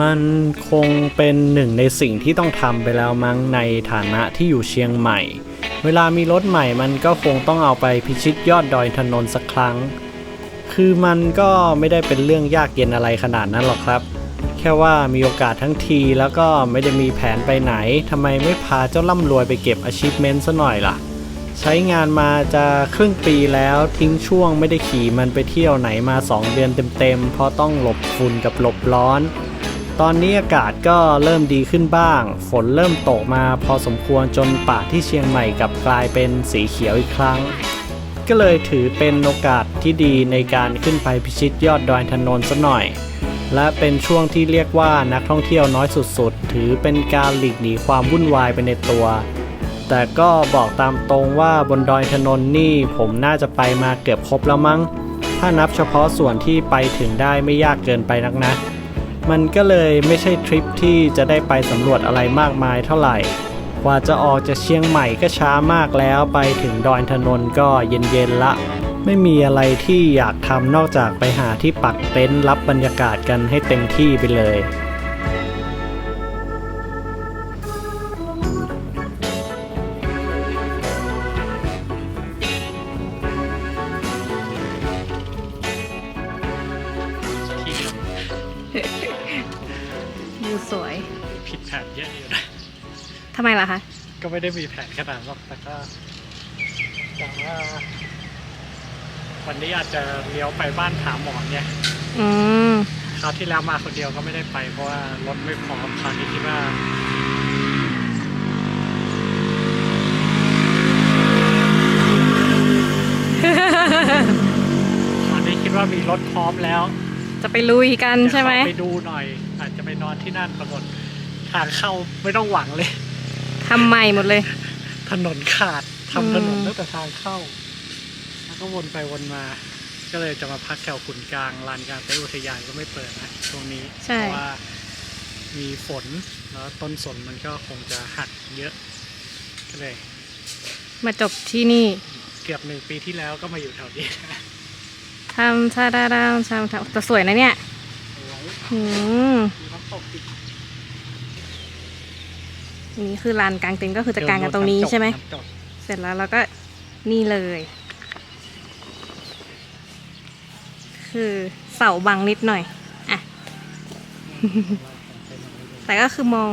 มันคงเป็นหนึ่งในสิ่งที่ต้องทำไปแล้วมั้งในฐานะที่อยู่เชียงใหม่ เวลามีรถใหม่มันก็คงต้องเอาไปพิชิตยอดดอยถนนสักครั้ง คือมันก็ไม่ได้เป็นเรื่องยากเย็นอะไรขนาดนั้นหรอกครับ แค่ว่ามีโอกาสทั้งทีแล้วก็ไม่ได้มีแผนไปไหนทำไมไม่พาเจ้าล่ำรวยไปเก็บ achievement ซะหน่อยล่ะ ใช้งานมาจะครึ่งปีแล้วทิ้งช่วงไม่ได้ขี่มันไปเที่ยวไหนมา 2 เดือนเต็มๆเพราะต้องหลบฝุ่นกับหลบร้อน ตอนนี้อากาศก็เริ่มดีขึ้นบ้าง ฝนเริ่มตกมาพอสมควรจนป่าที่เชียงใหม่กลับกลายเป็นสีเขียวอีกครั้ง ก็เลยถือเป็นโอกาสที่ดีในการขึ้นไปพิชิตยอดดอยถนนซะหน่อย และเป็นช่วงที่เรียกว่านักท่องเที่ยวน้อยสุดๆ ถือเป็นการหลีกหนีความวุ่นวายไปในตัว แต่ก็บอกตามตรงว่าบนดอยถนนนี่ผมน่าจะไปมาเกือบครบแล้วมั้ง ถ้านับเฉพาะส่วนที่ไปถึงได้ไม่ยากเกินไปนักนะ มันก็เลยไม่ใช่ทริปที่จะได้ไปสำรวจอะไรมากมายเท่าไหร่กว่าจะออกจากเชียงใหม่ก็ช้ามากแล้วไปถึงดอยถนนก็เย็นๆละ ไม่มีอะไรที่อยากทำนอกจากไปหาที่ปักเต็นท์รับบรรยากาศกันให้เต็มที่ไปเลยำไมล่ะคะ ก็ไม่ได้มีแผนขนาดนั้นหรอกแต่ก็แต่ว่า วันนี้อาจจะเลี้ยวไปบ้านผาหมอนเนี่ยอืม คราวที่แล้วมาคนเดียวก็ไม่ได้ไป เพราะว่ารถไม่พร้อมคราวนี้คิดว่า คราวนี้คิดว่ามีรถพร้อมแล้ว จะไปลุยกันใช่ไหมจะเข้าไปดูหน่อย อาจจะไปนอนที่นั่นปรากฏทางเข้าไม่ต้องหวังเลย ทำใหม่หมดเลย ถนนขาดทำถนนอืมตั้งแต่ทางเข้า แล้วก็วนไปวนมา ก็เลยจะมาพักแถวขุนกลางลานกลารเต้นอุทยานก็ไม่เปิดนะช่วงนี้ใช่เพราะว่ามีฝนแล้วต้นสนมันก็คงจะหักเยอะ ก็เลย มาจบที่นี่เกือบหนึ่งปีที่แล้วก็มาอยู่แถวนี้ทำชาดาดามชามทำแต่สวยนะเนี่ยอืมมีน้ำตกอีก นี่คือลานกลางเต็นท์ก็คือจะกางกันตรงนี้ใช่ไหมน้ำตกเสร็จแล้วเราก็นี่เลย คือเสาบังนิดหน่อยอะแต่ก็คือมอง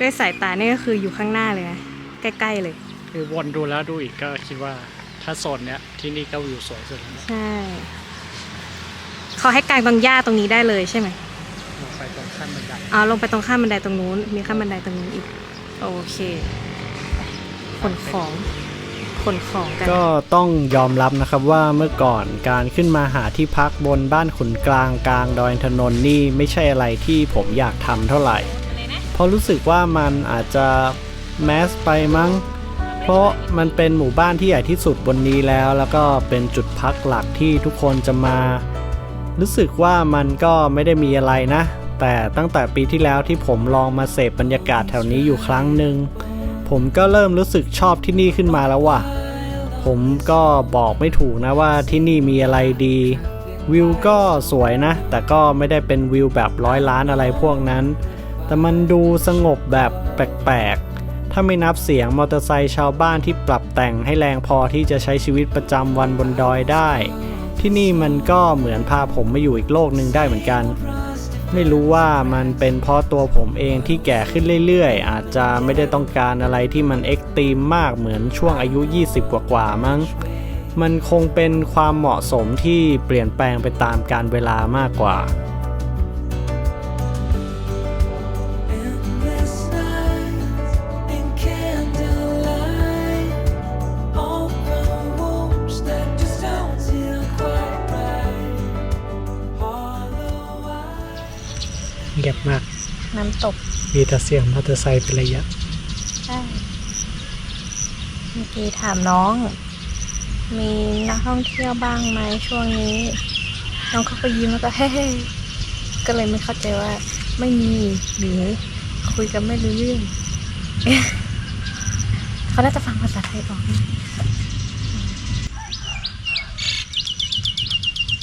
ด้วยสายตาเนี่ยก็คืออยู่ข้างหน้าเลยนะใกล้ๆเลย คือวนดูแล้วดูอีกก็คิดว่าถ้าโซนเนี้ยที่นี่ก็วิวสวยสุดแล้วนะใช่เขาให้กางตรงหญ้าตรงนี้ได้เลยใช่ไหมลงไปตรงขั้นบันไดอ๋อลงไปตรงข้ามบันไดตรงนู้น มีข้ามบันไดตรงนู้นอีก โอเคขนของขนของกัน ก็ต้องยอมรับนะครับว่าเมื่อก่อนการขึ้นมาหาที่พักบนบ้านขุนกลางกลางดอยถนนนี่ไม่ใช่อะไรที่ผมอยากทำเท่าไหร่ เพราะรู้สึกว่ามันอาจจะแมสไปมั้ง เพราะมันเป็นหมู่บ้านที่ใหญ่ที่สุดบนนี้แล้ว แล้วก็เป็นจุดพักหลักที่ทุกคนจะมา รู้สึกว่ามันก็ไม่ได้มีอะไรนะ แต่ตั้งแต่ปีที่แล้วที่ผมลองมาเสพบรรยากาศแถวนี้อยู่ครั้งหนึ่งผมก็เริ่มรู้สึกชอบที่นี่ขึ้นมาแล้วว่ะ ผมก็บอกไม่ถูกนะว่าที่นี่มีอะไรดี วิวก็สวยนะ แต่ก็ไม่ได้เป็นวิวแบบร้อยล้านอะไรพวกนั้น แต่มันดูสงบแบบแปลกๆ ถ้าไม่นับเสียงมอเตอร์ไซค์ชาวบ้านที่ปรับแต่งให้แรงพอที่จะใช้ชีวิตประจำวันบนดอยได้ ที่นี่มันก็เหมือนพาผมมาอยู่อีกโลกหนึ่งได้เหมือนกัน ไม่รู้ว่ามันเป็นเพราะตัวผมเองที่แก่ขึ้นเรื่อยๆ อาจจะไม่ได้ต้องการอะไรที่มันเอ็กตรีมมากเหมือนช่วงอายุ 20 กว่าๆมั้ง มันคงเป็นความเหมาะสมที่เปลี่ยนแปลงไปตามการเวลามากกว่า งียบมาก น้ำตก มีแต่เสียงมอเตอร์ไซค์เป็นระยะ ใช่ เมื่อกี้ถามน้อง มีนักท่องเที่ยวบ้างไหมช่วงนี้ น้องเขาก็ยิ้มแล้วก็เฮ้ก็เลยไม่เข้าใจว่า ไม่มีหรือคุยกันไม่รู้เรื่อง เขาน่าจะฟังภาษาไทยออกนะ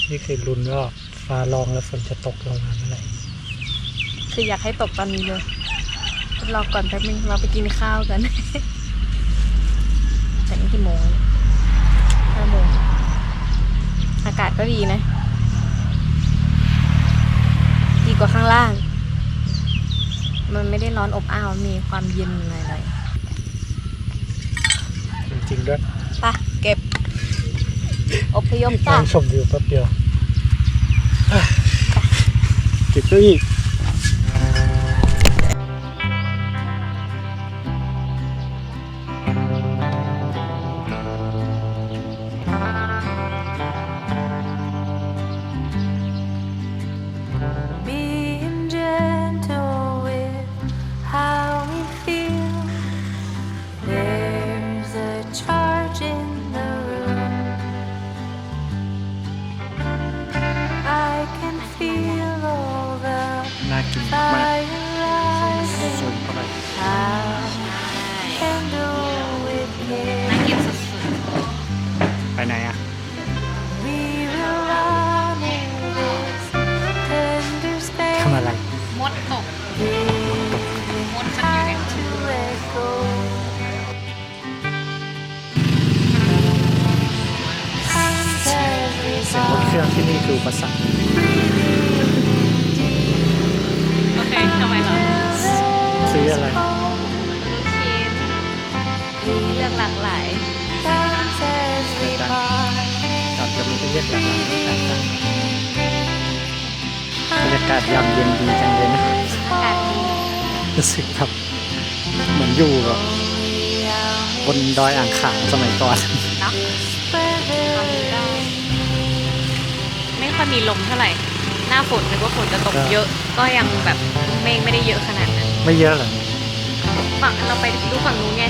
นี่คือรุนว่าฟ้าร้องแล้วฝนจะตกลงมาเมื่อไหร่ คืออยากให้ตกตอนนี้เลยรอก่อนแป๊บนึงเราไปกินข้าวกันแต่นี่กี่โมงห้าโมงอากาศก็ดีนะ ดีกว่าข้างล่าง มันไม่ได้ร้อนอบอ้าว มีความเย็นหน่อยจริงๆด้วยๆไปะเก็บอพยพจ้ะนั่งชมวิวแป๊บเดียวอะเก็บเก้าอี้ คืออุประสรรคโอเคทำไมเหรอซื้ออะไรลูกชิ้นเลือกหลากหลาย Times as we part. ก่อนจะมีเรียกหลังๆต่างๆบรรยากาศยามเย็นดีจังเลยนะอากาศดีรู้สึกแบบเหมือนอยู่แบบบนดอยอ่างขางสมัยก่อน ค่อยมีลมเท่าไหร่ หน้าฝนนึกว่าฝนจะตกก็เยอะ ก็ยังแบบเมฆไม่ได้เยอะขนาดนั้นไม่เยอะหรอกฝั่งเราไปดูฝั่งนู้นไง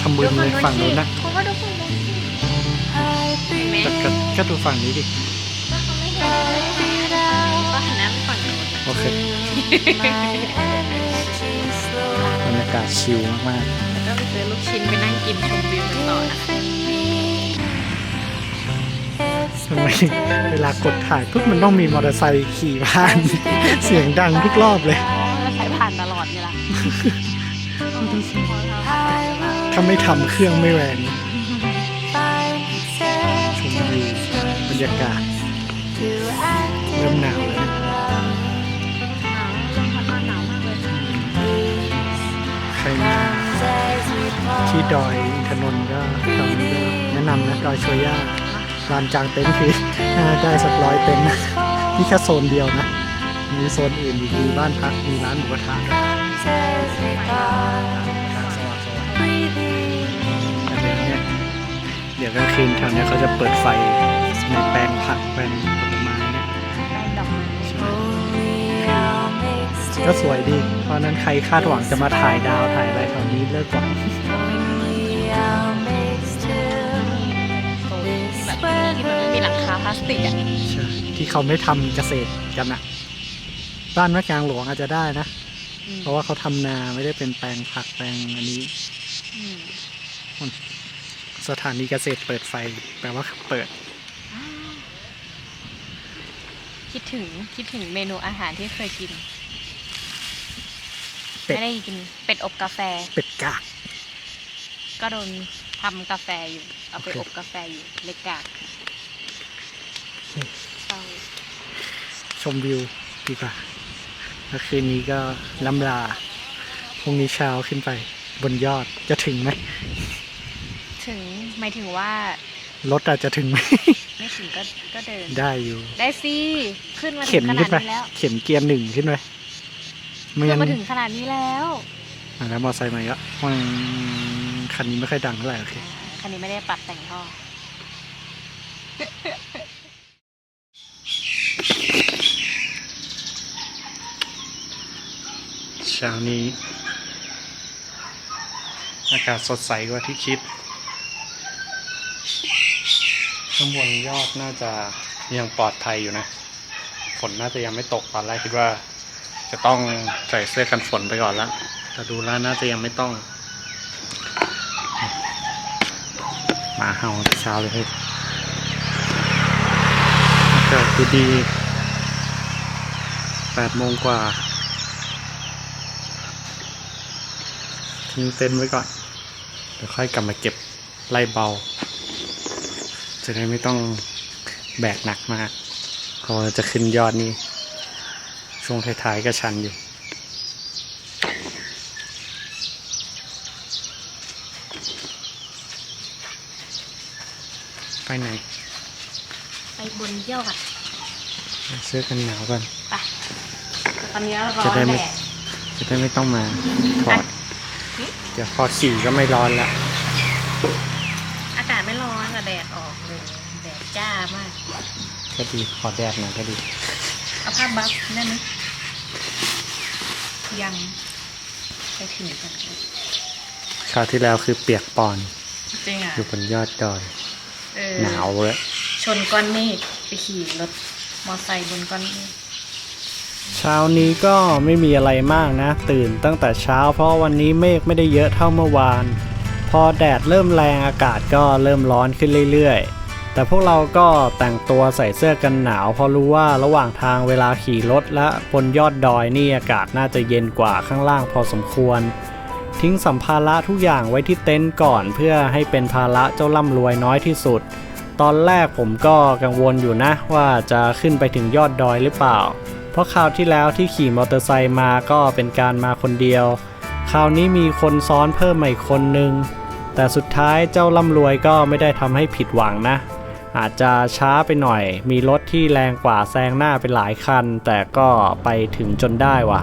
ทำบุญเลยฝั่งนู้นนะเขาก็ดูฝั่งนู้นสิ I เห็นไหมแต่ก็ก็ดูฝั่งนี้ดิก็เขาไม่เห็นก็หันหน้าไปฝั่งนู้นโอเค my energy slow. บรรยากาศชิลมากแล้วก็ไปซื้อลูกชิ้นไปนั่งกินชมวิวกันต่อนะๆ ทำไมเวลากดถ่ายปุ๊บมันต้องมีมอเตอร์ไซค์ขี่ผ่าน เสียงดังทุกรอบเลยเราใช้ผ่านตลอดเวลาถ้าไม่ทำเครื่องไม่แรง Find ชมวิวบรรยากาศ to act เริ่มหนาวแล้วนะหนาวลมพัดมาหนาวมากเลยใครมา as we part. ที่ดอยอินทนนท์ก็แถวนี้ก็แนะนำนะดอยโชย่า ลานจางเต็นท์ฟรีน่าได้สักร้อยเต็นท์นะนี่แค่โซนเดียวนะ มีโซนอื่นอีกมีบ้านพักมีร้านหมูกระทะ as we part. Breathing แต่เดี๋ยวเนี้ยเดี๋ยวกลางคืนแถวเนี้ยเขาจะเปิดไฟในแปลงผักแปลงผลไม้เนี่ยดอกไม้ only I'll make ก็ still. สวยดี เพราะฉะนั้นใครคาดหวังจะมาถ่ายดาวถ่ายอะไรแถวนี้เลิกก่อน สติกอะใช่ที่เขาไม่ทำเกษตรกันนะบ้านแม่กลางหลวงอาจจะได้นะเพราะว่าเขาทำนาไม่ได้เป็นแปลงผักแปลงอันนี้สถานีเกษตรเปิดไฟ แปลว่าเปิดคิดถึงคิดถึงเมนูอาหารที่เคยกินเป็ด ไม่ได้กินเป็ดอบกาแฟ เป็ดกาก ก็โดนทำกาแฟอยู่ เอาไปโอเค อบกาแฟอยู่เล็กกากเศร้า ชมวิวดีกว่าแล้วคืนนี้ก็ล้ำลาพรุ่งนี้เช้าขึ้นไปบนยอดจะถึงไหม ถึงหมายถึงว่ารถอาจจะถึงไหม ไม่ถึงก็ก็เดิน ได้อยู่ ได้สิขึ้นมาถึเข็นงขขึ้นาดนไปนี้แล้วเข็นเกียร์หนึ่งขึ้นไปไม่ขึ้งั้นนมาถึงขนาดนี้แล้วอะแล้วมอไซค์มาอีก็คันนี้ไม่ค่อยดังเท่าไหร่โอเค คันนี้ไม่ได้ปรับแต่งท่อ เช้านี้ อากาศสดใสกว่าที่คิด ข้างบนยอดน่าจะยังปลอดภัยอยู่นะ ฝนน่าจะยังไม่ตกตอนแรกคิดว่า จะต้องใส่เสื้อกันฝนไปก่อนละแต่ดูแล้วน่าจะยังไม่ต้อง มาเห่าแต่เช้าเลยเฮ้ยอากาศดูดีแปดโมงกว่า ทิ้งเต็นท์ไว้ก่อน เดี๋ยวค่อยกลับมาเก็บไล่เบา จะได้ไม่ต้องแบกหนักมากเพราะว่าจะขึ้นยอดนี่ช่วงท้ายๆก็ชันอยู่ไปไหน ไปบนยอดเสื้อกันหนาวก่อนไปตอนนี้ร้อจะนได้แดไม่ดจะได้ไม่ต้องมาถอด เดี๋ยวพอขี่ก็ไม่ร้อนแล้วอากาศไม่ร้อนแต่แดดออกเลยแดดจ้ามาก ก็ดีขอแดดหน่อยก็ดี เอาผ้าบัฟได้ไหมยังไปถึงกันคราวที่แล้วคือเปียกปอน จริงอะ อยู่บนยอดดอย เออ หนาวเลยชนก้อนเมฆไปขี่รถมอไซค์บนก้อนเมฆ เช้านี้ก็ไม่มีอะไรมากนะ ตื่นตั้งแต่เช้า เพราะวันนี้เมฆไม่ได้เยอะเท่าเมื่อวาน พอแดดเริ่มแรงอากาศก็เริ่มร้อนขึ้นเรื่อยๆ แต่พวกเราก็แต่งตัวใส่เสื้อกันหนาว เพราะรู้ว่าระหว่างทางเวลาขี่รถและบนยอดดอยนี่อากาศน่าจะเย็นกว่าข้างล่างพอสมควร ทิ้งสัมภาระทุกอย่างไว้ที่เต็นท์ก่อนเพื่อให้เป็นภาระเจ้าร่ำรวยน้อยที่สุด ตอนแรกผมก็กังวลอยู่นะว่าจะขึ้นไปถึงยอดดอยหรือเปล่า เพราะคราวที่แล้วที่ขี่มอเตอร์ไซค์มาก็เป็นการมาคนเดียว คราวนี้มีคนซ้อนเพิ่มมาอีกคนนึง แต่สุดท้ายเจ้าล่ำรวยก็ไม่ได้ทำให้ผิดหวังนะ อาจจะช้าไปหน่อย มีรถที่แรงกว่าแซงหน้าไปหลายคัน แต่ก็ไปถึงจนได้ว่ะ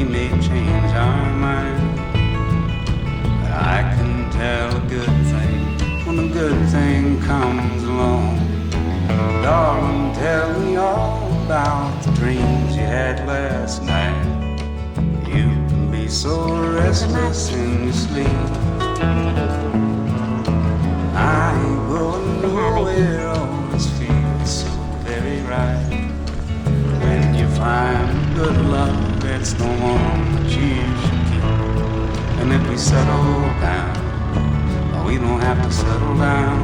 we may change our mind. But I can tell a good thing when a good thing comes along. Darling, tell me all about the dreams you had last night. You can be so restless in your sleep. I ain't going nowhere, always feels so very right. When you find good luck, that's the one that you should keep. And if we settle down, oh, we don't have to settle down.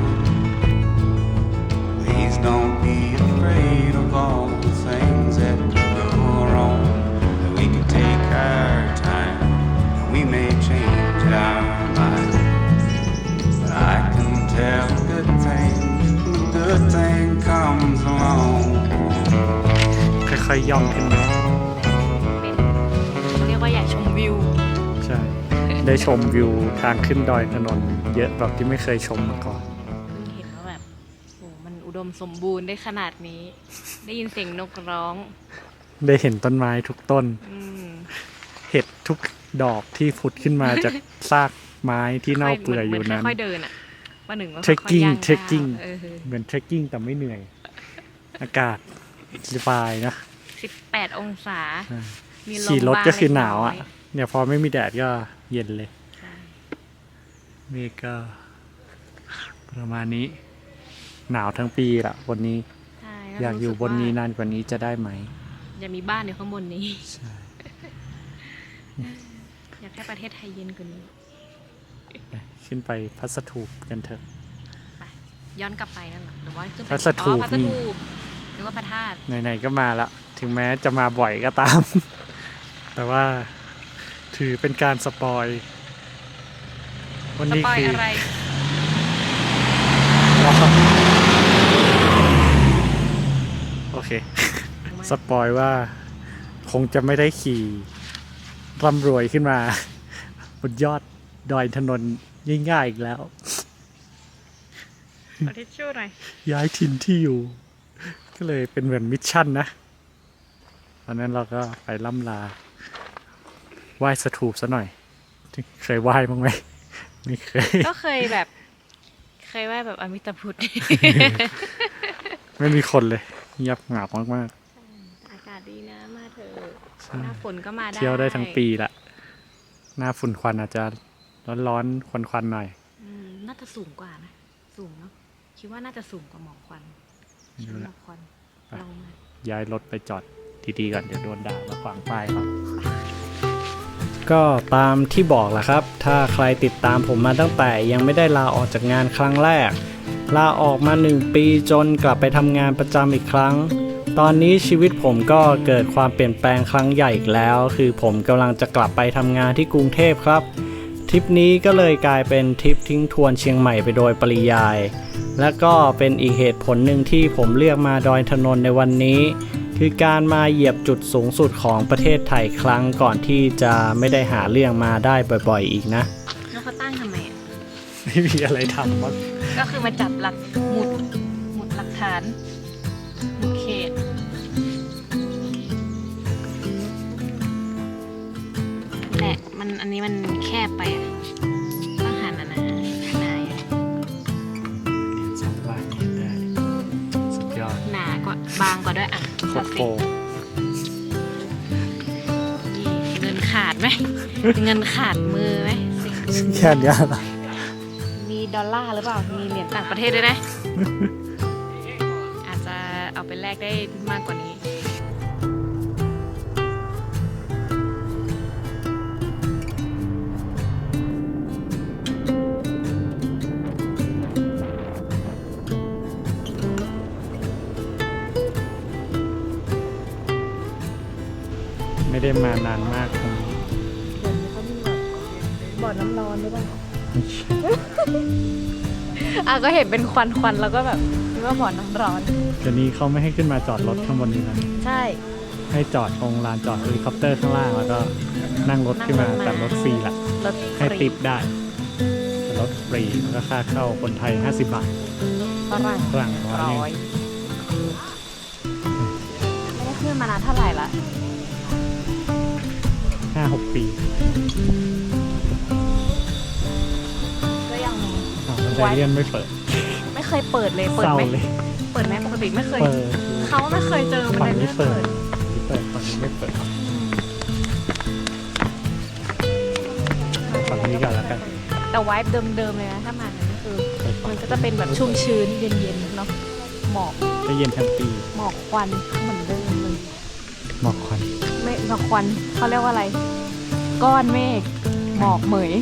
Please don't be afraid of all the things ชมวิวทางขึ้นดอยถนนเยอะแบบที่ไม่เคยชมมาก่อนเพิ่งเห็นว่าแบบโอ้มันอุดมสมบูรณ์ได้ขนาดนี้ ได้ยินเสียงนกร้อง ได้เห็นต้นไม้ทุกต้น อืมเห็ดทุกดอกที่ผุดขึ้นมาจาก ซากไม้ที่เน่าเปื่อยอยู่นั้น ค่อยๆเดินอะว่าหนึ่งว่า Trekking ค่อยๆย่าง Trekking ก้าวเออเหมือนเทรคกิ้งแต่ไม่เหนื่อย อากาศสบายนะสิบแปดองศา อ่ามีลมขี่รถบ้างก็คือหนาวอะเล็กน้ยเนี่ยพอไม่มีแดดก็ เย็นเลยใช่นี่ก็ประมาณนี้ หนาวทั้งปีละวันนี้ ใช่แล้วอยากอยู่รู้สึบนนี้ว่นานกว่านี้จะได้ไหมอยากมีบ้านอยู่ข้างบนนี้ ใช่ อยากให้ประเทศไทยเย็นกว่านี้ไปขึ้นไปพัสถูปกันเถอะ ไปย้อนกลับไปนั่นเหรอหรือว่าขึ้นไปพระสถูปอ๋อพระสนี่ ถูปหรือว่าพระธาตุไหนๆก็มาละ ถึงแม้จะมาบ่อยก็ตาม แต่ว่า ถือเป็นการสปอย วันสนี้ปอยคืออะไรว้าวโอเค สปอยว่า คงจะไม่ได้ขี่ร่ำรวยขึ้นมาบนยอดดอยถนนง่ายๆอีกแล้วขอทิชชู่หน่อยย้ายถิ่นที่อยู่ ก็เลยเป็นเหมือนมิชชั่นนะ ตอนนั้นเราก็ไปล่ำลา ไหว้สถูปซะหน่อย เคยไหว้บ้างไหมไม่เคย ก็เคยแบบ เคยไหว่าแบบอมิตาพุทธ ไม่มีคนเลยเงียบเหงามากอากาศดีนะมาเถอะๆใช่หน้าฝนก็มาได้เที่ยวได้ทั้งปีละหน้าฝุ่นควันอาจจะร้อนๆควันๆหน่อยอืมน่าจะสูงกว่านะสูงเนาะคิดว่าน่าจะสูงกว่าหมอกควันไม่คิดรู้ว่าหมละ อกควันไปลองมา ย้ายรถไปจอดดีๆก่อนเดี๋ยวโดนด่ามาขวางป้ายครับ ก็ตามที่บอกแหละครับ ถ้าใครติดตามผมมาตั้งแต่ยังไม่ได้ลาออกจากงานครั้งแรก ลาออกมา 1 ปีจนกลับไปทำงานประจำอีกครั้ง ตอนนี้ชีวิตผมก็เกิดความเปลี่ยนแปลงครั้งใหญ่อีกแล้ว คือผมกำลังจะกลับไปทำงานที่กรุงเทพครับทริปนี้ก็เลยกลายเป็นทริปทิ้งทวนเชียงใหม่ไปโดยปริยาย และก็เป็นอีกเหตุผลหนึ่งที่ผมเลือกมาดอยถนนในวันนี้ คือการมาเหยียบจุดสูงสุดของประเทศไทยครั้งก่อนที่จะไม่ได้หาเรื่องมาได้บ่อยๆอีกนะ แล้วเขาตั้งทำไมอะ ไม่มีอะไรทำมั้งก็คือมาจับหลักหมุดหมุดหลักฐานหมุดเขตแหละมันอันนี้มันแคบไปอะต้องหันอันนะหนาอะสองวันเห็นได้สุดยอด หนากว่าบางกว่าด้วยอะ โคดูตรสิโกงนี่เงินขาดไหม เงินขาดมือไหมสิ่งมือแค่เนี้ยเหรอมีดอลลาร์หรือเปล่า มีเหรียญต่างประเทศด้วยนะ อาจจะเอาไปแลกได้มากกว่านี้ ม่ได้มานานมากตรงนี้บ่อน้ำร้อนหรือเปล่าไม่ใช่อะก็เห็นเป็นควันควันๆแล้วก็แบบคิดว่าบ่อน้ำร้อน เดี๋ยวนี้เขาไม่ให้ขึ้นมาจอดรถข้างบนนี้นะใช่ ให้จอดตรงลานจอดเฮลิคอปเตอร์ข้างล่างแล้วก็นั่งรถขึ้นมานั่งรถมา แต่รถฟรีละรถให้ฟรีติปได้แต่รถฟรีแล้วก็ค่าเข้าคนไทย 50 บาทฝรั่งฝรั่งร้อยร้หนึ่งอยไม่ได้ขึ้นมานานเท่าไหร่ละห้าหกปีก็ยังอ้าวบันไดเลื่อนไม่เปิดไม่เคยเปิดเลยเปิเศดร้าไหมเลย เปิดไหมปกติไม่เคย เปิดเขาไม่เคยเจอมันฝั่งเลยนี้ไม่เปิเปิดดนี่เปิดฝั่งนี้ไม่เปิดฝั่งนี้ก่อนแล้วกันแต่ไวท์เดิมๆเลยนะถ้ามานั้นคือมันก็จะเป็นแบบชุ่มชื้นเย็นๆเนาะหมอกจะเย็นทั้งปีหมอกควันเหมือนเดิมเลยหมอกควันไม่หมอกควันเขาเรียกว่าอะไร ก้อนเมฆหมอกเหมย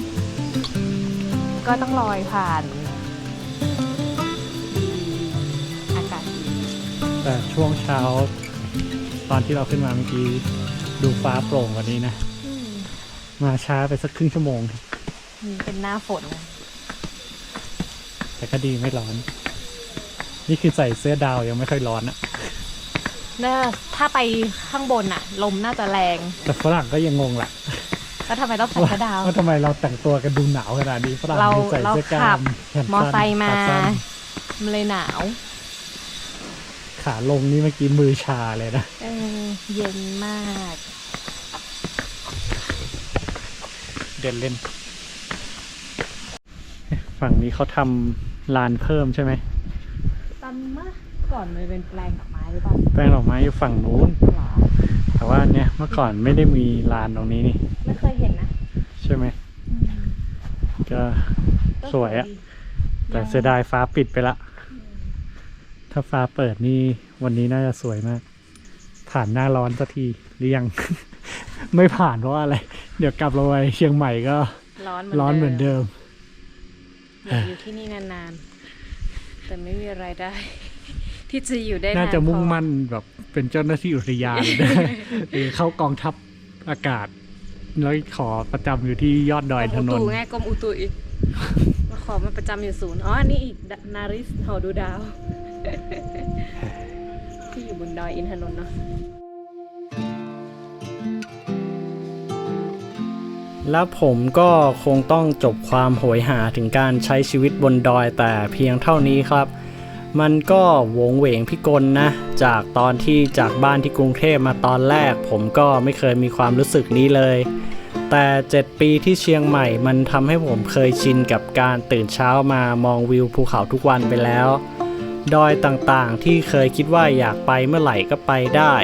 ก็ต้องลอยผ่านดีอากาศดีแต่ช่วงเช้า ตอนที่เราขึ้นมาเมื่อกี้ ดูฟ้าโปร่งกว่านี้นะอืมมาช้าไปสักครึ่งชั่วโมง นี่เป็นหน้าฝนนะแต่ก็ดีไม่ร้อน นี่คือใส่เสื้อดาวยังไม่ค่อยร้อนอะน่าถ้าไปข้างบนอะลมน่าจะแรง แต่ฝรั่งก็ยังงงแหละ แล้วทำไมต้องใส่ว่ากระดาว ว่าทำไมเราแต่งตัวกันดูหนาวขนาดนี้ฝรั่งเราดูใส่เสื้อกล้าเราขัมบแขนมอสั้นไซค์มาขาสั้นมันเลยหนาวขาลงนี่เมื่อกี้มือชาเลยนะ เออเย็นมาก เดินเล่น ฝั่งนี้เขาทำลานเพิ่มใช่ไหมตอนเมื่อก่อนมันเป็นแปลงดอกไม้หรือเปล่าแปลงดอกไม้อยู่ฝั่งนู้นหรอ แต่ว่าเนี่ยเมื่อก่อนไม่ได้มีลานตรงนี้นี่ ไม่เคยเห็นนะใช่ไหม ก็สวยอะแต่เสียดายฟ้าปิดไปละ ถ้าฟ้าเปิดนี่วันนี้น่าจะสวยมาก ผ่านหน้าร้อนสักทีหรือยัง ไม่ผ่านเพราะว่าอะไร เดี๋ยวกลับเราไปเชียงใหม่ก็ ร้อนร้อนเหมือนเดิมอยากอยู่ที่นี่นานๆ แต่ไม่มีรายได้ ที่จะอยู่ได้นานน่าจะมุ่งพอมั่นแบบเป็นเจ้าหน้าที่อุทยานได้หรือเข้ากองทัพอากาศ แล้วขอประจำอยู่ที่ยอดดอยกรถมนอุนตุไงกรมอุตุอีกมาขอมาประจำอยู่ศูนย์อ๋ออันนี้อีกดนาริสหอดูดาว ที่อยู่บนดอยอินทนนท์เนาะแล้วผมก็คงต้องจบความโหยหาถึงการใช้ชีวิตบนดอยแต่เพียงเท่านี้ครับ มันก็วงเหวงพิกลนะ จากตอนที่จากบ้านที่กรุงเทพมาตอนแรก ผมก็ไม่เคยมีความรู้สึกนี้เลย แต่ 7 ปีที่เชียงใหม่มันทำให้ผมเคยชินกับการตื่นเช้ามามองวิวภูเขาทุกวันไปแล้ว ดอยต่างๆที่เคยคิดว่าอยากไปเมื่อไหร่ก็ไปได้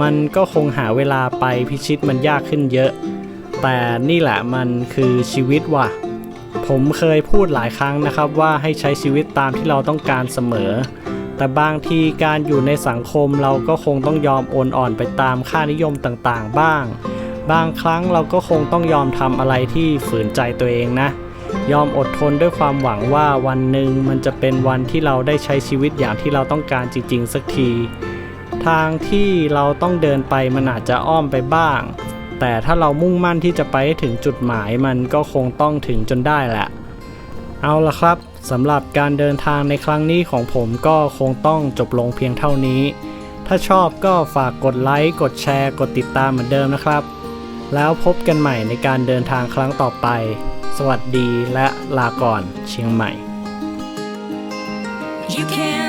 มันก็คงหาเวลาไปพิชิตมันยากขึ้นเยอะ แต่นี่แหละมันคือชีวิตว่ะ ผมเคยพูดหลายครั้งนะครับว่าให้ใช้ชีวิตตามที่เราต้องการเสมอ แต่บางทีการอยู่ในสังคมเราก็คงต้องยอมโอนอ่อนไปตามค่านิยมต่างๆ บ้าง บางครั้งเราก็คงต้องยอมทำอะไรที่ฝืนใจตัวเองนะ ยอมอดทนด้วยความหวังว่าวันหนึ่งมันจะเป็นวันที่เราได้ใช้ชีวิตอย่างที่เราต้องการจริงๆ สักที ทางที่เราต้องเดินไปมันอาจจะอ้อมไปบ้าง แต่ถ้าเรามุ่งมั่นที่จะไปถึงจุดหมายมันก็คงต้องถึงจนได้แหละ เอาละครับสำหรับการเดินทางในครั้งนี้ของผมก็คงต้องจบลงเพียงเท่านี้ ถ้าชอบก็ฝากกดไลค์ กดแชร์ กดติดตามเหมือนเดิมนะครับ แล้วพบกันใหม่ในการเดินทางครั้งต่อไป สวัสดีและลาก่อนเชียงใหม่ You can